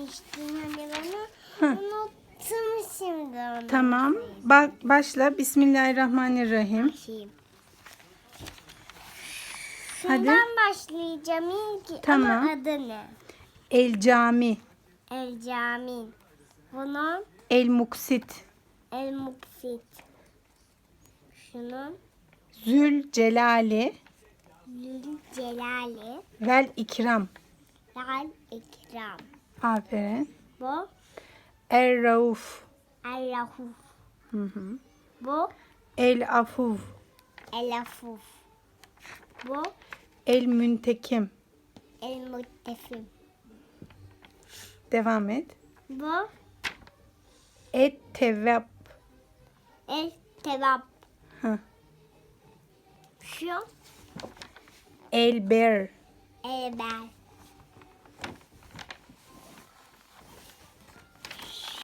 demiştin bana. Hı. Unuttum şimdi onu. Tamam. Bak başla. Bismillahirrahmanirrahim. Bakayım. Hadi. Şundan başlayacağım ilk Tamam. ama adı ne? El cami. El Camin. Bunun El muksit. El Muksit. Şunun Zül celali. Zül Celali. Vel ikram. Lal İkram. Aferin. Bu Er rauf. El Rahuf. Hı hı. Bu El afuv. El Afuf. Bu El müntekim. El Muttefim. Devam et. Bu Et tevvab. El Tevap. Hı. Şu El ber. El Ber.